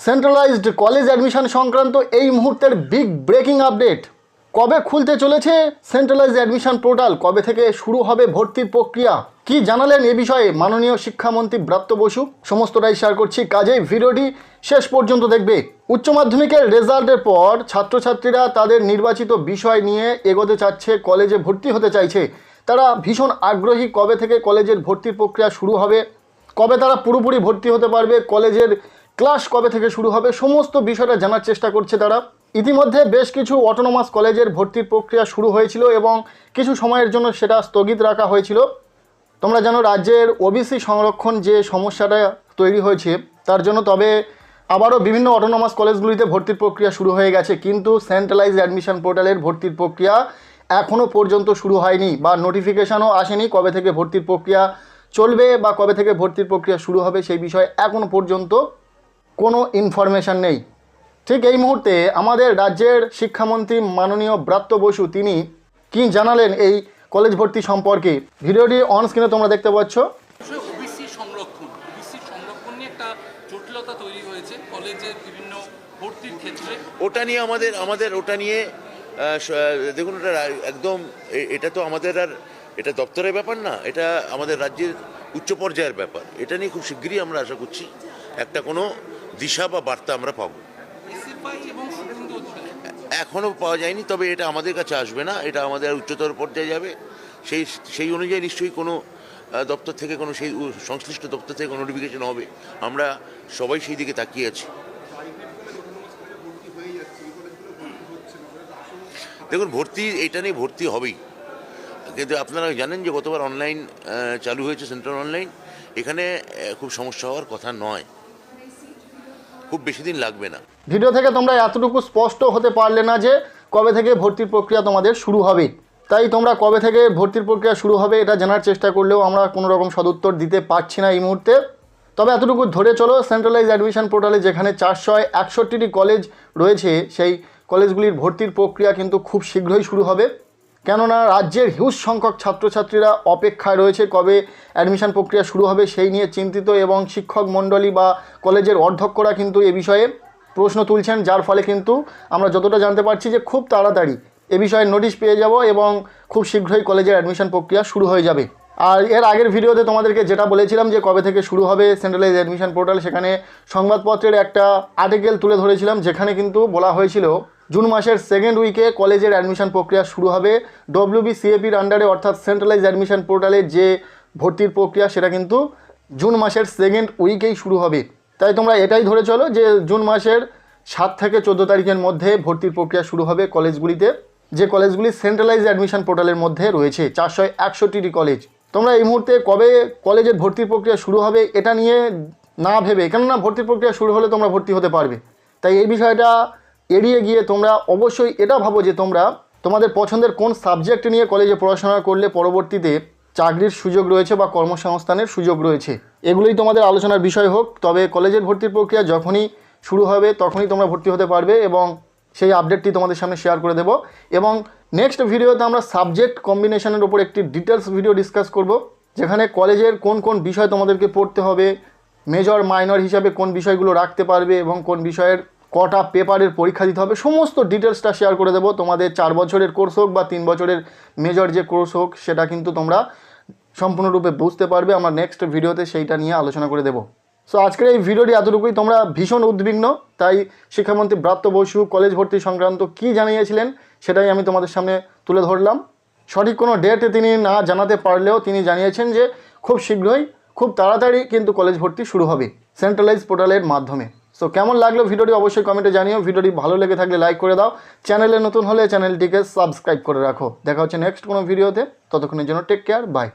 Centralised college admission সংক্রান্ত এই মুহূর্তের বিগ ব্রেকিং আপডেট কবে খুলতে চলেছে সেন্ট্রালাইজ অ্যাডমিশন পোর্টাল কবে থেকে শুরু হবে ভর্তির প্রক্রিয়া? কি জানালেন এ বিষয়ে মাননীয় শিক্ষামন্ত্রী ব্রাত্য বসু? সমস্তটাই শেয়ার করছি কাজেই ভিডিওটি শেষ পর্যন্ত দেখবে। উচ্চ মাধ্যমিকের রেজাল্টের পর ছাত্রছাত্রীরা তাদের নির্বাচিত বিষয় নিয়ে এগোতে চাচ্ছে কলেজে ভর্তি হতে চাইছে। তারা ভীষণ আগ্রহী কবে থেকে কলেজের ভর্তির প্রক্রিয়া শুরু হবে? কবে তারা পুরোপুরি ভর্তি হতে পারবে? কলেজের ক্লাস কবে থেকে শুরু হবে সমস্ত বিষয়টা জানার চেষ্টা করছে তারা। ইতিমধ্যে বেশ কিছু অটোনোমাস কলেজের ভর্তির প্রক্রিয়া শুরু হয়েছিল এবং কিছু সময়ের জন্য সেটা স্থগিত রাখা হয়েছিল। তোমরা জানো রাজ্যের ওবিসি সংরক্ষণ যে সমস্যাটা তৈরি হয়েছে, তার জন্য তবে আবারও বিভিন্ন অটোনোমাস কলেজগুলিতে ভর্তির প্রক্রিয়া শুরু হয়ে গেছে, কিন্তু সেন্ট্রালাইজ অ্যাডমিশন পোর্টালের ভর্তির প্রক্রিয়া এখনও পর্যন্ত শুরু হয়নি বা নোটিফিকেশানও আসেনি কবে থেকে ভর্তির প্রক্রিয়া চলবে বা কবে থেকে ভর্তির প্রক্রিয়া শুরু হবে সেই বিষয়ে এখনও পর্যন্ত কোনো ইনফরমেশান নেই। ঠিক এই মুহূর্তে আমাদের রাজ্যের শিক্ষামন্ত্রী মাননীয় ব্রাত্য বসু তিনি কি জানালেন এই কলেজ ভর্তি সম্পর্কে? ভিডিওটি অন স্ক্রিনে তোমরা দেখতে পাচ্ছ। ওবিসি সংরক্ষণ। ওবিসি সংরক্ষণ নিয়ে একটা জটিলতা তৈরি হয়েছে কলেজের বিভিন্ন ভর্তির ক্ষেত্রে। ওটা নিয়ে আমাদের আমাদের ওটা নিয়ে দেখুন এটা একদম এটা তো আমাদের আর এটা দপ্তরের ব্যাপার না এটা আমাদের রাজ্যের উচ্চ পর্যায়ের ব্যাপার। এটা নিয়ে খুব শিগগিরই আমরা আশা করছি। একটা কোনো দিশা বা বার্তা আমরা পাবো। এখনও পাওয়া যায়নি, তবে এটা আমাদের কাছে আসবে না, এটা আমাদের উচ্চতর পর্যায়ে যাবে। সেই সেই অনুযায়ী নিশ্চয়ই কোনো দপ্তর থেকে কোনো সেই সংশ্লিষ্ট দপ্তর থেকে কোনো নোটিফিকেশন হবে। আমরা সবাই সেই দিকে তাকিয়ে আছি। দেখুন, ভর্তি, এটা নিয়ে ভর্তি হবেই। কিন্তু আপনারা জানেন যে গতবার অনলাইন চালু হয়েছে সেন্ট্রাল অনলাইন এখানে খুব সমস্যা হওয়ার কথা নয়। খুব বেশি দিন লাগবে না। ভিডিও থেকে তোমরা এতটুকু স্পষ্ট হতে পারলে না যে কবে থেকে ভর্তির প্রক্রিয়া তোমাদের শুরু হবে। তাই তোমরা কবে থেকে ভর্তির প্রক্রিয়া শুরু হবে এটা জানার চেষ্টা করলেও আমরা কোনো রকম সদুত্তর দিতে পারছি না এই মুহূর্তে। তবে এতটুকু ধরে চলো সেন্ট্রালাইজ অ্যাডমিশন পোর্টালে যেখানে চারশো একষট্টিটি কলেজ রয়েছে, সেই কলেজগুলির ভর্তির প্রক্রিয়া কিন্তু খুব শীঘ্রই শুরু হবে। কেননা রাজ্যের হিউজ সংখ্যক ছাত্রছাত্রীরা অপেক্ষায় রয়েছে কবে অ্যাডমিশন প্রক্রিয়া শুরু হবে সেই নিয়ে চিন্তিত এবং শিক্ষক মণ্ডলী বা কলেজের অধ্যক্ষরা কিন্তু এ বিষয়ে প্রশ্ন তুলছেন, যার ফলে কিন্তু আমরা যতটা জানতে পারছি যে খুব তাড়াতাড়ি এ বিষয়ে নোটিশ পেয়ে যাব এবং খুব শীঘ্রই কলেজের অ্যাডমিশন প্রক্রিয়া শুরু হয়ে যাবে। আর এর আগের ভিডিওতে তোমাদেরকে যেটা বলেছিলাম যে কবে থেকে শুরু হবে সেন্ট্রালাইজ অ্যাডমিশন পোর্টাল, সেখানে সংবাদপত্রের একটা আর্টিকেল তুলে ধরেছিলাম, যেখানে কিন্তু বলা হয়েছিল জুন মাসের সেকেন্ড উইকে কলেজের অ্যাডমিশন প্রক্রিয়া শুরু হবে। ডব্লিউবি সিএপির আন্ডারে অর্থাৎ সেন্ট্রালাইজ অ্যাডমিশন পোর্টালের যে ভর্তির প্রক্রিয়া, সেটা কিন্তু জুন মাসের সেকেন্ড উইকেই শুরু হবে। তাই তোমরা এটাই ধরে চলো যে জুন মাসের সাত থেকে চোদ্দ তারিখের মধ্যে ভর্তির প্রক্রিয়া শুরু হবে কলেজগুলিতে যে কলেজগুলি সেন্ট্রালাইজ অ্যাডমিশন পোর্টালের মধ্যে রয়েছে, চারশো একষট্টিটি কলেজ তোমরা এই মুহূর্তে কবে কলেজের ভর্তির প্রক্রিয়া শুরু হবে, এটা নিয়ে না ভেবে, কেননা ভর্তির প্রক্রিয়া শুরু হলে তোমরা ভর্তি হতে পারবে। তাই এই বিষয়টা এড়িয়ে গিয়ে তোমরা অবশ্যই এটা ভাবো যে তোমরা তোমাদের পছন্দের কোন সাবজেক্ট নিয়ে কলেজে পড়াশোনা করলে পরবর্তীতে চাকরির সুযোগ রয়েছে বা কর্মসংস্থানের সুযোগ রয়েছে? এগুলোই তোমাদের আলোচনার বিষয় হোক। তবে কলেজের ভর্তির প্রক্রিয়া যখনই শুরু হবে, তখনই তোমরা ভর্তি হতে পারবে এবং সেই আপডেটটি তোমাদের সামনে শেয়ার করে দেবো। এবং নেক্সট ভিডিওতে আমরা সাবজেক্ট কম্বিনেশনের উপর একটি ডিটেলস ভিডিও ডিসকাস করব, যেখানে কলেজের কোন কোন বিষয় তোমাদেরকে পড়তে হবে মেজর মাইনর হিসাবে কোন বিষয়গুলো রাখতে পারবে এবং কোন বিষয়ের কটা পেপারের পরীক্ষা দিতে হবে, সমস্ত ডিটেলসটা শেয়ার করে দেবো। তোমাদের চার বছরের কোর্স হোক বা তিন বছরের মেজর যে কোর্স হোক, সেটা কিন্তু তোমরা সম্পূর্ণরূপে বুঝতে পারবে। আমরা নেক্সট ভিডিওতে সেইটা নিয়ে আলোচনা করে দেবো। সো আজকের এই ভিডিওটি এতটুকুই। তোমরা ভীষণ উদ্বিগ্ন। তাই শিক্ষামন্ত্রী ব্রাত্য বসু, কলেজ ভর্তি সংক্রান্ত কী জানিয়েছিলেন, সেটাই আমি তোমাদের সামনে তুলে ধরলাম। সঠিক কোনো ডেট তিনি না জানাতে পারলেও তিনি জানিয়েছেন যে, খুব শীঘ্রই, খুব তাড়াতাড়ি কিন্তু কলেজ ভর্তি শুরু হবে। সেন্ট্রালাইজ পোর্টালের মাধ্যমে। সো কেমন লাগল ভিডিওটি অবশ্যই কমেন্টে জানিও। ভিডিওটি ভালো লেগে থাকলে লাইক করে দাও। চ্যানেলে নতুন হলে চ্যানেলটিকে সাবস্ক্রাইব করে রাখো। দেখা হচ্ছে নেক্সট কোনো ভিডিওতে ততক্ষণের জন্য টেক কেয়ার বাই